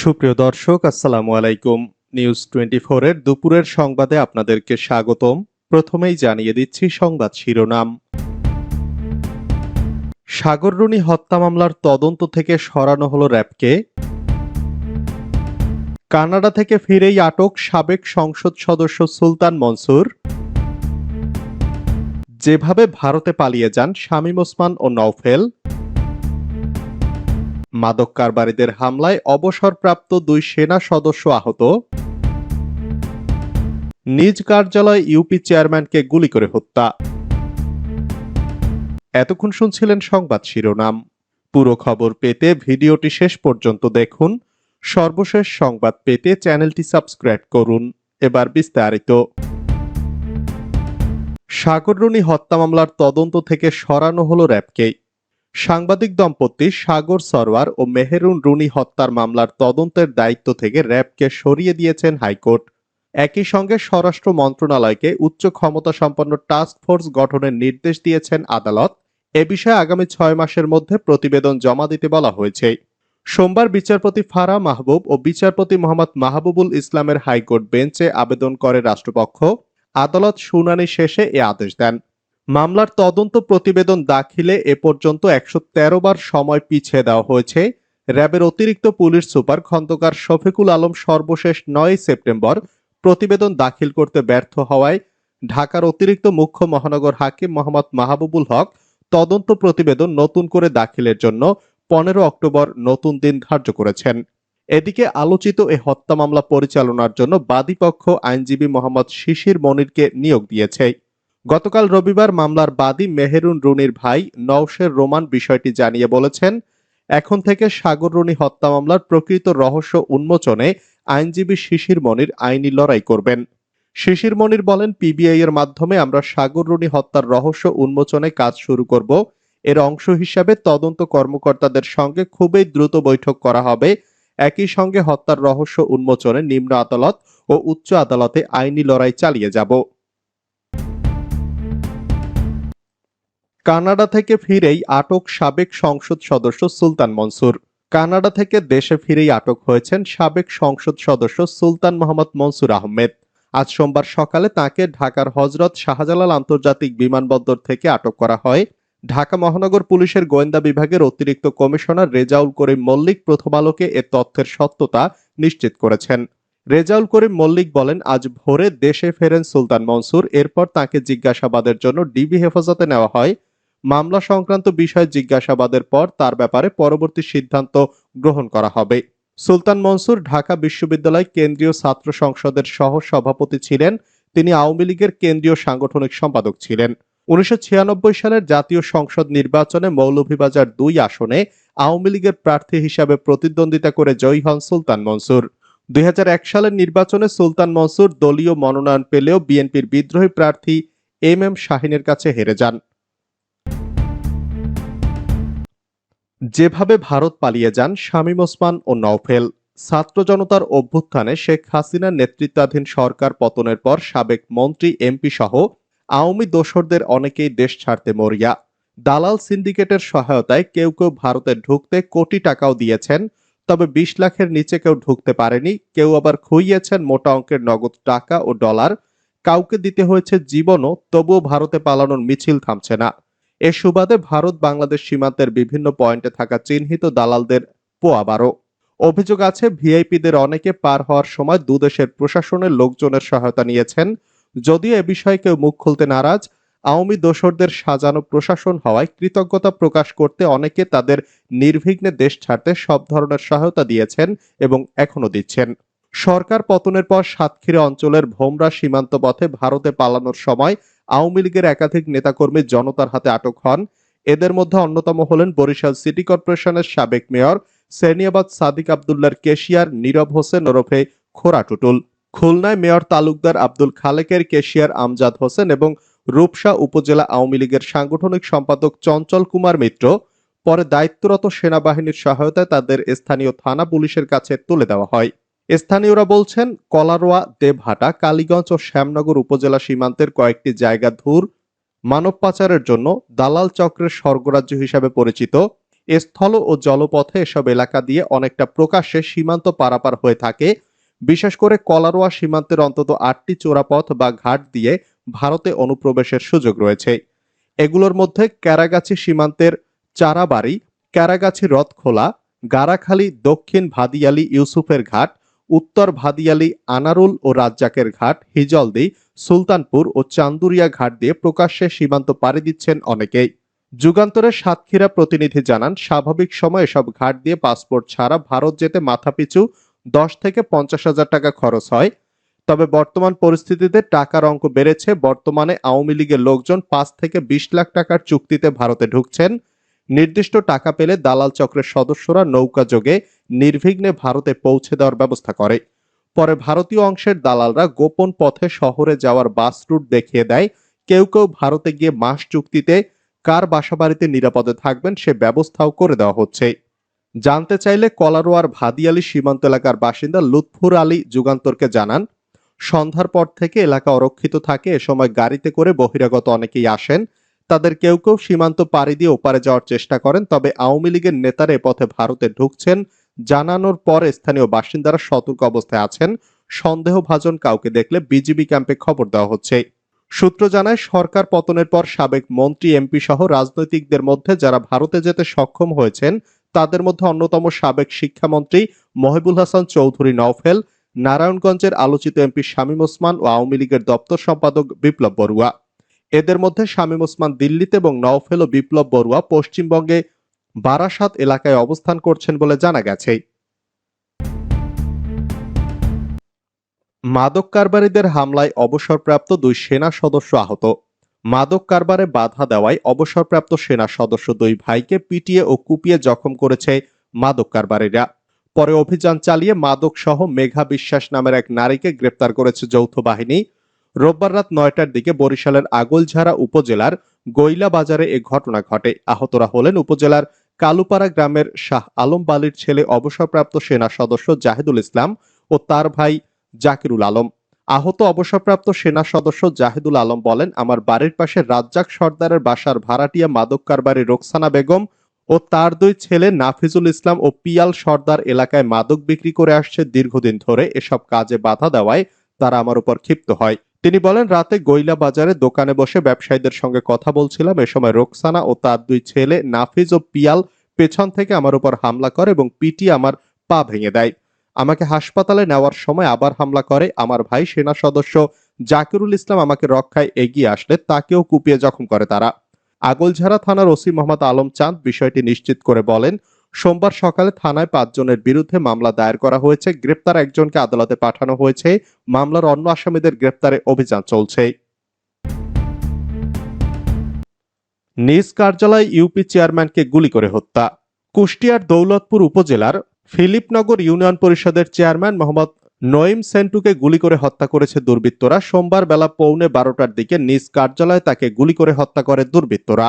সুপ্রিয় দর্শক, আসসালামু আলাইকুম। নিউজ টোয়েন্টি এর দুপুরের সংবাদে আপনাদেরকে স্বাগতম। প্রথমেই জানিয়ে দিচ্ছি সংবাদ শিরোনাম। সাগররুনি হত্যা মামলার তদন্ত থেকে সরানো হলো র্যাবকে। কানাডা থেকে ফিরেই আটক সাবেক সংসদ সদস্য সুলতান মনসুর। যেভাবে ভারতে পালিয়ে যান শামীম ওসমান ও নওফেল। মাদক কারবারিদের হামলায় অবসরপ্রাপ্ত দুই সেনা সদস্য আহত। নিজ কার্যালয় ইউপি চেয়ারম্যানকে গুলি করে হত্যা। এতক্ষণ শুনছিলেন সংবাদ শিরোনাম। পুরো খবর পেতে ভিডিওটি শেষ পর্যন্ত দেখুন। সর্বশেষ সংবাদ পেতে চ্যানেলটি সাবস্ক্রাইব করুন। এবার বিস্তারিত। সাগররুনি হত্যা মামলার তদন্ত থেকে সরানো হলো র্যাবকে সাংবাদিক দম্পতি সাগর সরওয়ার ও মেহেরুন রুনি হত্যার মামলার তদন্তের দায়িত্ব থেকে র্যাবকে সরিয়ে দিয়েছেন হাইকোর্ট। একই সঙ্গে স্বরাষ্ট্র মন্ত্রণালয়কে উচ্চ ক্ষমতা সম্পন্ন টাস্ক ফোর্স গঠনের নির্দেশ দিয়েছেন আদালত। এ বিষয়ে আগামী ছয় মাসের মধ্যে প্রতিবেদন জমা দিতে বলা হয়েছে। সোমবার বিচারপতি ফারা মাহবুব ও বিচারপতি মোহাম্মদ মাহবুবুল ইসলামের হাইকোর্ট বেঞ্চে আবেদন করে রাষ্ট্রপক্ষ। আদালত শুনানি শেষে এ আদেশ দেন। মামলার তদন্ত প্রতিবেদন দাখিলে এ পর্যন্ত একশো তেরো বার সময় পিছিয়ে দেওয়া হয়েছে। র্যাবের অতিরিক্ত পুলিশ সুপার খন্দকার শফিকুল আলম সর্বশেষ নয় সেপ্টেম্বর প্রতিবেদন দাখিল করতে ব্যর্থ হওয়ায় ঢাকার অতিরিক্ত মুখ্য মহানগর হাকিম মোহাম্মদ মাহবুবুল হক তদন্ত প্রতিবেদন নতুন করে দাখিলের জন্য পনেরো অক্টোবর নতুন দিন ধার্য করেছেন। এদিকে আলোচিত এ হত্যা মামলা পরিচালনার জন্য বাদীপক্ষ আইনজীবী মোহাম্মদ শিশির মনিরকে নিয়োগ দিয়েছে। গতকাল রবিবার মামলার বাদী মেহেরুন রুনির ভাই নওশের রোমান বিষয়টি জানিয়ে বলেছেন, এখন থেকে সাগর রুনি হত্যা মামলার প্রকৃত রহস্য উন্মোচনে আইনজীবী শিশির মনির আইনি লড়াই করবেন। শিশির মনির বলেন, পিবিআই এর মাধ্যমে আমরা সাগর রুনি হত্যার রহস্য উন্মোচনে কাজ শুরু করব। এর অংশ হিসাবে তদন্ত কর্মকর্তাদের সঙ্গে খুবই দ্রুত বৈঠক করা হবে। একই সঙ্গে হত্যার রহস্য উন্মোচনে নিম্ন আদালত ও উচ্চ আদালতে আইনি লড়াই চালিয়ে যাব। কানাডা থেকে ফিরেই আটক সাবেক সংসদ সদস্য সুলতান মনসুর। কানাডা থেকে দেশে ফিরেই আটক হয়েছেন সাবেক সংসদ সদস্য সুলতান মোহাম্মদ মনসুর আহমেদ। আজ সোমবার সকালে তাকে ঢাকার হজরত শাহজালাল আন্তর্জাতিক বিমানবন্দর থেকে আটক করা হয়। ঢাকা মহানগর পুলিশের গোয়েন্দা বিভাগের অতিরিক্ত কমিশনার রেজাউল করিম মল্লিক প্রথম আলোকে এ তথ্যের সত্যতা নিশ্চিত করেছেন। রেজাউল করিম মল্লিক বলেন, আজ ভোরে দেশে ফেরেন সুলতান মনসুর। এরপর তাকে জিজ্ঞাসাবাদের জন্য ডিবি হেফাজতে নেওয়া হয়। মামলা সংক্রান্ত বিষয় জিজ্ঞাসাবাদের পর তার ব্যাপারে পরবর্তী সিদ্ধান্ত গ্রহণ করা হবে। সুলতান মনসুর ঢাকা বিশ্ববিদ্যালয় কেন্দ্রীয় ছাত্র সংসদের সহ সভাপতি ছিলেন। তিনি আওয়ামী লীগের কেন্দ্রীয় সাংগঠনিক সম্পাদক ছিলেন। উনিশশো ছিয়ানব্বই সালের জাতীয় সংসদ নির্বাচনে মৌলভীবাজার দুই আসনে আওয়ামী লীগের প্রার্থী হিসাবে প্রতিদ্বন্দ্বিতা করে জয়ী হন সুলতান মনসুর। দুই হাজার এক সালের নির্বাচনে সুলতান মনসুর দলীয় মনোনয়ন পেলেও বিএনপির বিদ্রোহী প্রার্থী এম এম শাহিনের কাছে হেরে যান। যেভাবে ভারত পালিয়ে যান শামীম ওসমান ও নওফেল, ছাত্র জনতার অভ্যুত্থানে শেখ হাসিনার নেতৃত্বাধীন সরকার পতনের পর সাবেক মন্ত্রী, এমপি সহ আওয়ামী দোসরদের অনেকেই দেশ ছাড়তে মরিয়া। দালাল সিন্ডিকেটের সহায়তায় কেউ কেউ ভারতে ঢুকতে কোটি টাকাও দিয়েছেন, তবে বিশ লাখের নিচে কেউ ঢুকতে পারেনি, কেউ আবার খুইয়েছেন মোটা অঙ্কের নগদ টাকা ও ডলার, কাউকে দিতে হয়েছে জীবনও, তবুও ভারতে পালানোর মিছিল থামছে না। এ সুবাদে ভারত বাংলাদেশ সীমান্তের বিভিন্ন পয়েন্টে থাকা চিহ্নিত দালালদের পোয়াবারও অভিযোগ আছে, ভিআইপিদের অনেকে পার হওয়ার সময় দুদেশের প্রশাসনের লোকজনের সহায়তা নিয়েছেন। যদিও এ বিষয়ে কেউ মুখ খুলতে নারাজ, আওয়ামী দোসরদের সাজানো প্রশাসন হওয়ায় কৃতজ্ঞতা প্রকাশ করতে অনেকে তাদের নির্বিঘ্নে দেশ ছাড়তে সব ধরনের সহায়তা দিয়েছেন এবং এখনও দিচ্ছেন। সরকার পতনের পর সাতক্ষীরা অঞ্চলের ভোমরা সীমান্ত পথে ভারতে পালানোর সময় আওয়ামী লীগের একাধিক নেতাকর্মী জনতার হাতে আটক হন। এদের মধ্যে অন্যতম হলেন বরিশাল সিটি কর্পোরেশনের সাবেক মেয়র সেনিয়াবাদ সাদিক আবদুল্লার কেশিয়ার, নীরব হোসেন ওরফে খোরা টুটুল। খুলনায় মেয়র তালুকদার আব্দুল খালেকের কেশিয়ার আমজাদ হোসেন এবং রূপসা উপজেলা আওয়ামী লীগের সাংগঠনিক সম্পাদক চঞ্চল কুমার মিত্র। পরে দায়িত্বরত সেনাবাহিনীর সহায়তায় তাদের স্থানীয় থানা পুলিশের কাছে তুলে দেওয়া হয়। স্থানীয়রা বলছেন, কলারোয়া, দেবহাটা, কালীগঞ্জ ও শ্যামনগর উপজেলা সীমান্তের কয়েকটি জায়গা ধুর মানব পাচারের জন্য দালাল চক্রের স্বর্গরাজ্য হিসাবে পরিচিত। স্থল ও জলপথে এসব এলাকা দিয়ে অনেকটা প্রকাশ্যে সীমান্ত পারাপার হয়ে থাকে। বিশেষ করে কলারোয়া সীমান্তের অন্তত আটটি চোরাপথ বা ঘাট দিয়ে ভারতে অনুপ্রবেশের সুযোগ রয়েছে। এগুলোর মধ্যে ক্যারাগাছি সীমান্তের চারাবাড়ি, ক্যারাগাছি রথখোলা গারাখালী দক্ষিণ ভাদিয়ালি ইউসুফের ঘাট উত্তর ভাদিয়ালি, আনারুল ও রাজ্জাকের ঘাট হিজলদি সুলতানপুর ও চান্দুরিয়া ঘাট দিয়ে প্রকাশ্যে সীমান্ত পাড়ি দিচ্ছেন অনেকেই। যুগান্তরের সাতক্ষীরা প্রতিনিধি জানান, স্বাভাবিক সময়ে সব ঘাট দিয়ে পাসপোর্ট ছাড়া ভারত যেতে মাথাপিছু দশ থেকে পঞ্চাশ হাজার টাকা খরচ হয়। তবে বর্তমান পরিস্থিতিতে টাকার অঙ্ক বেড়েছে। বর্তমানে আওয়ামী লীগের লোকজন পাঁচ থেকে বিশ লাখ টাকার চুক্তিতে ভারতে ঢুকছেন। নির্দিষ্ট টাকা পেলে দালাল চক্রের সদস্যরা নৌকা যোগে নির্বিঘ্নে ভারতে পৌঁছে দেওয়ার ব্যবস্থা করে। পরে ভারতীয় অংশের দালালরা গোপন পথে শহরে যাওয়ার বাস রুট দেখিয়ে দেয়। কেউ কেউ ভারতে গিয়ে মাস চুক্তিতে কার বাসাবাড়িতে নিরাপদে থাকবেন সে ব্যবস্থাও করে দেওয়া হচ্ছে। জানতে চাইলে কলারোয়ার ভাদিয়ালি সীমান্ত এলাকার বাসিন্দা লুৎফুর আলী যুগান্তরকে জানান, সন্ধ্যার পর থেকে এলাকা অরক্ষিত থাকে, এ সময় গাড়িতে করে বহিরাগত অনেকেই আসেন। তাদের কেউ কেউ সীমান্ত পাড়ি দিয়ে ওপারে যাওয়ার চেষ্টা করেন, তবে আওয়ামী লীগের নেতারা এ পথে ভারতে ঢুকছেন। জানানোর পর স্থানীয় বাসিন্দারা সতর্ক অবস্থায় আছেন। সন্দেহভাজন কাউকে দেখলে বিজিবি ক্যাম্পে খবর দেওয়া হচ্ছে। সূত্র জানায়, সরকার পতনের পর সাবেক মন্ত্রী, এমপি সহ রাজনৈতিকদের মধ্যে যারা ভারতে যেতে সক্ষম হয়েছেন, তাদের মধ্যে অন্যতম সাবেক শিক্ষামন্ত্রী মহিবুল হাসান চৌধুরী নওফেল, নারায়ণগঞ্জের আলোচিত এমপি শামীম ওসমান ও আওয়ামী লীগের দপ্তর সম্পাদক বিপ্লব বড়ুয়া। এদের মধ্যে শামীম ওসমান দিল্লিতে এবং নওফেল ও বিপ্লব বড়ুয়া পশ্চিমবঙ্গে বারাসাত এলাকায় অবস্থান করছেন বলে জানা গেছে। মাদক কারবারিদের হামলায় অবসরপ্রাপ্ত দুই সেনা সদস্য আহত। মাদক কারবারে বাধা দেওয়ায় অবসরপ্রাপ্ত সেনা সদস্য দুই ভাইকে পিটিয়ে ও কুপিয়ে জখম করেছে মাদক কারবারিরা। পরে অভিযান চালিয়ে মাদক সহ মেঘা বিশ্বাস নামের এক নারীকে গ্রেপ্তার করেছে যৌথ বাহিনী। রোববার রাত নয়টার দিকে বরিশালের আগলঝাড়া উপজেলার গৈলা বাজারে এ ঘটনা ঘটে। আহতরা হলেন উপজেলার কালুপাড়া গ্রামের শাহ আলম বালির ছেলে অবসরপ্রাপ্ত সেনা সদস্য জাহিদুল ইসলাম ও তার ভাই জাকিরুল আলম। আহত অবসরপ্রাপ্ত সেনা সদস্য জাহিদুল আলম বলেন, আমার বাড়ির পাশে রাজ্জাক সর্দারের বাসার ভাড়াটিয়া মাদক কারবারি রোকসানা বেগম ও তার দুই ছেলে নাফিজুল ইসলাম ও পিয়াল সর্দার এলাকায় মাদক বিক্রি করে আসছে দীর্ঘদিন ধরে। এসব কাজে বাধা দেওয়ায় তারা আমার উপর ক্ষিপ্ত হয়। তিনি বলেন, রাতে গৈলা বাজারে দোকানে বসে ব্যবসায়ীদের সঙ্গে কথা বলছিলাম। এ সময় রোকসানা ও তার দুই ছেলে নাফিজ ও পিয়াল পেছন থেকে আমার উপর হামলা করে এবং পিটি আমার পা ভেঙে দেয়। আমাকে হাসপাতালে নেওয়ার সময় আবার হামলা করে। আমার ভাই সেনা সদস্য জাকিরুল ইসলাম আমাকে রক্ষায় এগিয়ে আসলে, তাকেও কুপিয়ে জখম করে তারা। আগলঝাড়া থানার ওসি মোহাম্মদ আলম চাঁদ বিষয়টি নিশ্চিত করে বলেন সোমবার সকালে থানায় পাঁচজনের বিরুদ্ধে মামলা দায়ের করা হয়েছে। গ্রেপ্তার একজনকে আদালতে পাঠানো হয়েছে। মামলার অন্য আসামিদের গ্রেপ্তারে অভিযান চলছে। নিজ কার্যালয় ইউপি চেয়ারম্যানকে গুলি করে হত্যা। কুষ্টিয়ার দৌলতপুর উপজেলার ফিলিপনগর ইউনিয়ন পরিষদের চেয়ারম্যান মোহাম্মদ নঈম সেন্টুকে গুলি করে হত্যা করেছে দুর্বৃত্তরা। সোমবার বেলা পৌনে বারোটার দিকে নিজ কার্যালয়ে তাকে গুলি করে হত্যা করে দুর্বৃত্তরা।